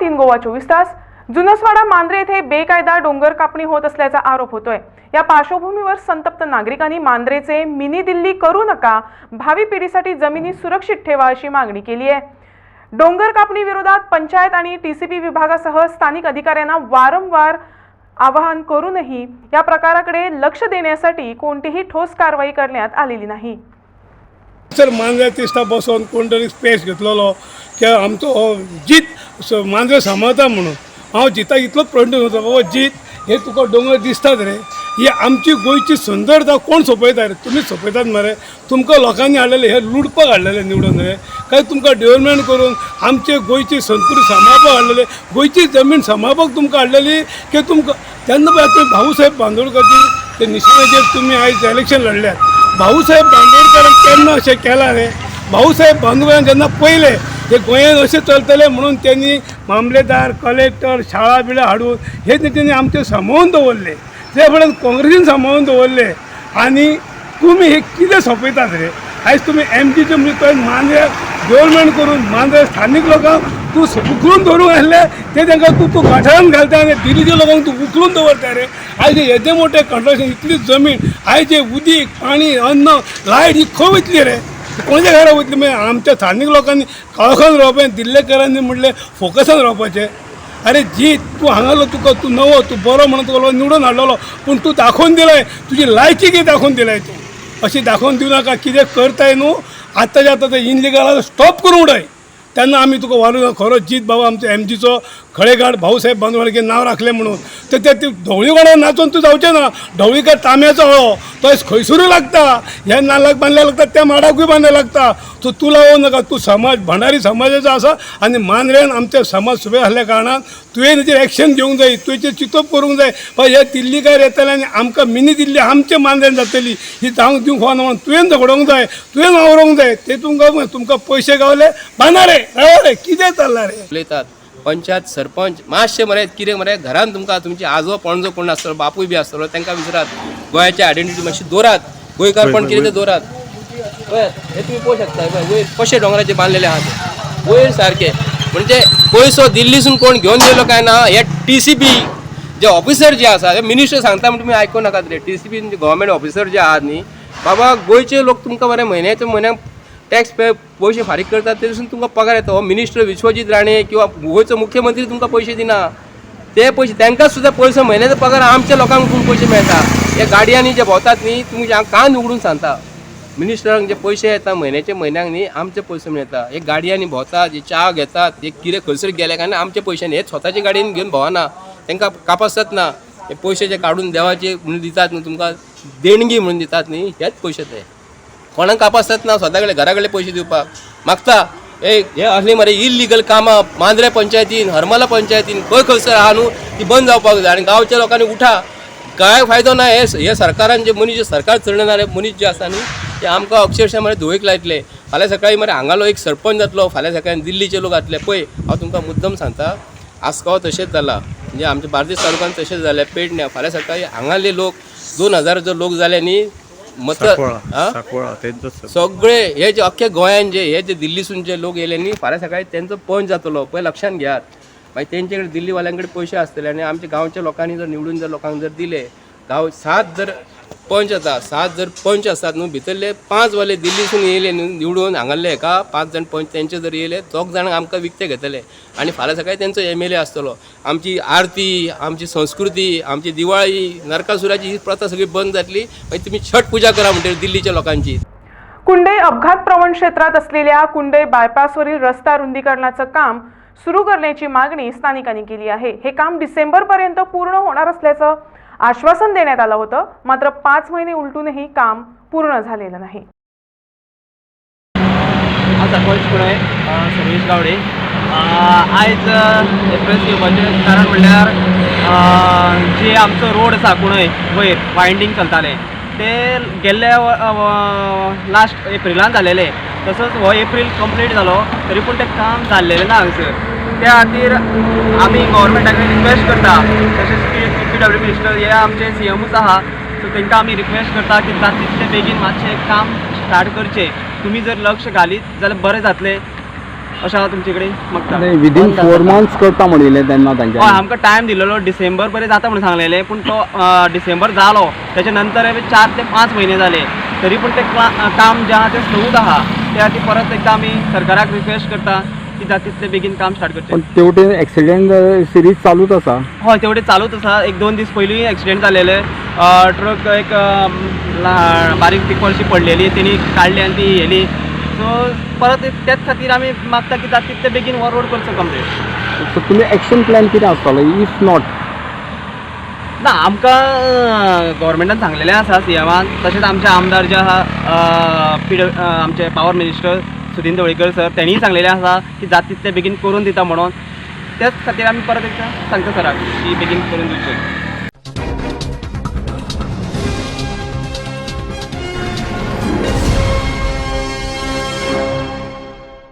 तीन गोवा चोवीस तास. जुनसवाडा मांद्रे येथे बेकायदा डोंगर कापणी होत असल्याचा आरोप होतोय. या पार्श्वभूमीवर संतप्त नागरिकांनी मांद्रेचे मिनी दिल्ली करू नका भावी पिढीसाठी जमिनी सुरक्षित ठेवा अशी मागणी केली आहे. डोंगर कापणी विरोधात पंचायत आणि टीसीपी विभागासह स्थानिक अधिकाऱ्यांना वारंवार आवाहन करूनही या प्रकाराकडे लक्ष देण्यासाठी कोणतीही ठोस कारवाई करण्यात आलेली नाही. सर मांद्रे दिसता बसोन कोण तरी स्पेस घेतलेलो. की आमचो हो जीत स- मांद्रे सांबाळता म्हणून. हांव जिता इतलोच प्रश्न करता बाबा जीत हे तुका दोंगर दिसतात रे. ही आमची गोंयची सुंदरता कोण सोपयता रे? तुमी सोपयतात मरे. तुमकां लोकांनी हाडलेले हे लुडपाक हाडलेले निवडून रे. काय तुमकां डेव्हलपमेंट करून आमचे गोंयची संस्कृती सांबाळपाक हाडलेले गोंयची जमीन सांबाळपाक तुमकां हाडलेली की तुमकां तेन्ना पळय भाऊसाहेब बांदोडकरची ते निशाण्याचेर तुमी आयज इलेक्शन लढल्यात. भाऊसाहेब बांदोडकरान केन्ना अशें केलां रे भाऊसाहेब बांदोडकरान जेन्ना पयलें हे गोंयांत अशें चलतलें म्हणून त्यांनी मामलेदार कलेक्टर शाळा बिळा हाडून हे तेंच्यांनी आमचे सांबाळून दवरले. ते फुडें काँग्रेसीन सांबाळून दवरले. आनी तुमी हे कितें सोंपयतात रे? आयज तुमी एम जीचे म्हणजे तुवें मांद्रे करून मांद्रे स्थानीक लोकांक तूं उखलून दवरूंक आसले ते तांकां तूं तूं गांठरान घालता आनी दिल्लीच्या लोकांक तूं उखलून दवरता रे आयज हे येदे मोठे कंट्रक्शन इतली जमीन आयज हे उदीक पाणी अन्न लायट ही खंय वयतली रे कोणाच्या घरा वयतली म्हणजे आमच्या स्थानीक लोकांनी काळखान रावपाचें दिल्लेकरांनी म्हणलें फोकसान रावपाचें. अरे जी तूं हांगालो तुका तूं नवो तूं बरो म्हणून तुका निवडून हाडलेलो पूण तूं दाखोवन दिलाय तुजी लायकी कितें दाखोवन दिलाय तूं? अशी दाखोवन दिवं नाका कितें करताय न्हू आत्ताच्या आतां तें इनलिगल स्टॉप करून उडय. तेन्ना आमी तुका वालोर खरो जीत बाबा आमचो एम जीचो खळेगाड भाऊसाहेब बांदोडकर नांव राखलें म्हणून. तर ते ते ढवळीकडे नाचून तूं जावचें ना. ढवळीकर तांब्याचो हळो. तो खंयसरूय लागता. ह्या नाल्लाक बांदले लागता त्या माडाकूय बांदले लागता. सो तूं लावूं नाका. तूं समाज भंडारी समाजाचो आसा आनी मांद्रेन आमचे समाज सुबे आसल्या कारणान तुवें तेजेर एक्शन घेवंक जाय तुवें चितप करूंक जाय पण हे दिल्लीकार येतले आनी आमकां मिनी दिल्ली आमचे मांद्रेन जातली. ही जावंक दिवंक फावना म्हणून तुवें झगडोंक जाय. तुवें आवरोंक जाय. ते तुमकां तुमकां पयशे गावले बांदारे रे कितें चल्ला रे उलयतात पंचायत सरपंच मातशे मरे कितें मरे घरान तुमकां तुमचे आजो पणजो कोण आसतलो बापूय बी आसतलो तांकां विचारात गोंयाची आयडेंटिटी मातशी दवरात गोंयकारपण कितें तें दवरात पळयात हे तुमी पळोवंक शकता पळय वयर कशे डोंगराचे बांदलेले आहात. ते वयर सारके म्हणजे पयसो दिल्लीसून कोण घेवन गेलो काय ना हे T C B J officer जे आसा हे मिनिस्टर सांगता म्हणून तुमी आयकूं नाकात रे T C B government officer जे आहात न्ही बाबा गोंयचे लोक तुमकां मरे म्हयन्याच्या म्हयन्याक टॅक्स पे पयशे फारीक करतात ते दिसून तुमकां पगार येता. हो मिनिस्टर विश्वजीत राणे किंवा गोंयचो मुख्यमंत्री तुमकां पयशे दिना. ते पयशे तांकां सुद्दां पयसो म्हयन्याचो पगार आमच्या लोकांक खूब पयशे मेळटा हे गाडयांनी जे भोंवतात न्ही तुमी कान उगडून सांगता मिनिस्टरांक जे पयशे येता म्हयन्याच्या म्हयन्याक न्ही आमचे पयशे मेळटा हे गाडयांनी भोंवतात जे च्या घेतात हे कितें खंयसर गेले काय आमचे पयशे हे स्वताचे गाडयेन घेवन भोवना. तांकां कापासत ना. हे पयशे जे काडून देवाचे म्हणून दितात न्ही तुमकां देणगी म्हणून दितात न्ही हेच पयशे ते कोणाक कापासत ना स्वतःकडे कडेन घरा कडेन पयशे दिवपाक मागता ए हे असली मरे इलिगल कामां मांद्रे पंचायतीन हरमला पंचायतीन खंय खंयसर आहा न्हू ती बंद जावपाक जाय आनी गांवच्या लोकांनी उठा. काय फायदो ना हे हे सरकारान जे मनीस जे सरकार चलणारे मनीस जे आसा न्ही ते आमकां अक्षरशः मरे धुवेक लायतले. फाल्यां सकाळी मरे हांगालो एक सरपंच जातलो फाल्यां सकाळी दिल्लीचे लोक जातले पळय हांव तुमकां मुद्दम सांगता आसगांव तशेंच जाला. म्हणजे आमच्या बार्देस तालुक्यान तशेंच जालें पेडण्या. फाल्यां सकाळी हांगाले लोक दोन हजार जर लोक जाले न्ही मत? सांकवाळा सगळे. हे जे अख्खे गोंयान जे हे जे दिल्लीसून जे लोक येयले न्ही फाल्यां सकाळी तेंचो पंच जातलो पळय लक्षात घेयात मागीर तेंचे कडेन दिल्लीवाल्यां कडेन पयशे आसतले आनी आमच्या गांवच्या लोकांनी जर निवडून जर लोकांक जर दिले गांव सात जर पंच येता सात जर पंच आसात न्हू भितरले पांच वाले दिल्लीसून येयले न्हू निवडून हांगाले एका पांच जाण पंच तेंचे जर येयले दोग जाण आमकां विकते घेतले. आनी फाल्यां सकाळी तेंचो एम एल ए आसतलो आमची आरती आमची संस्कृती आमची दिवाळी नरकासुराची ही प्रथा सगळी बंद जातली. मागीर तुमी छठ पुजा करा म्हणटा दिल्लीच्या लोकांची. कुंडे अपघात प्रवण क्षेत्रात असलेल्या कुंडे बायपासवरील रस्ता रुंदीकरणाचं काम सुरू करण्याची मागणी स्थानिकांनी केली आहे. हे काम डिसेंबरपर्यंत पूर्ण होणार असल्याचं आश्वासन देण्यात आलं होतं. मात्र पाच महिने उलटूनही काम पूर्ण झालेलं नाही. सरपंच पुणे सर्वेश गावडे. आयज अ, घेवपाचें कारण म्हणल्यार जे आमचो रोड आसा कुणय वयर वायंडींग चलतालें ते गेल्ल्या लास्ट एप्रिलान जालेले तसोच हो एप्रील कंप्लीट जालो तरी पूण तें काम जाल्लेलें ना हांगसर त्या खातीर आमी गव्हर्मेंटा कडेन रिक्वेस्ट करता तशेंच की डब्ल्यू मिनिस्टर हे आमचे सी एमूच आहा सो तांकां आमी रिक्वेस्ट करता की जाता तितले बेगीन मातशें काम स्टार्ट करचें. तुमी जर लक्ष घालीत जाल्यार बरें जातलें. अशें हांव तुमचे कडेन मागता विदीन फोर मंथ्स करता म्हणिल्लें तेन्ना हय तांच्यानी आमकां टायम दिलेलो. डिसेंबर पर्यंत जाता म्हणून सांगलेलें पूण तो डिसेंबर जालो त्याच्या नंतर हे चार ते पांच महिने जाले तरी पूण ते काम जें आहा तें स्लोच आहा त्या खातीर परत एकदा आमी सरकाराक रिक्वेस्ट करता. की जाता तितले बेगीन काम स्टार्ट करचें पण तेवटेन एक्सिडेंट सिरीज चालूच आसा हय तेवढे चालूच आसा एक दोन दीस पयलीं एक्सिडेंट जालेले ट्रक एक ला- बारीक पिकोळशी पडलेली तेणी काडली आनी ती येली. सो परत एक- त्याच खातीर आमी मागता की जाता तितले बेगीन हो रोड करचो कंप्लीट सो तुमी एक्शन प्लॅन कितें आसतलो इफ नॉट ना आमकां गव्हर्मेंटान सांगलेलें आसा सीएमान तशेंच आमचे आमदार जे आहा पी डब्ल्यू आमचे power minister Sudin Dhavalikar sir तेणीय सांगलेलें आसा की जाता तितलें बेगीन करून दिता म्हणून. त्याच खातीर आमी परत एकदा सांगता सराक की बेगीन करून दिवचें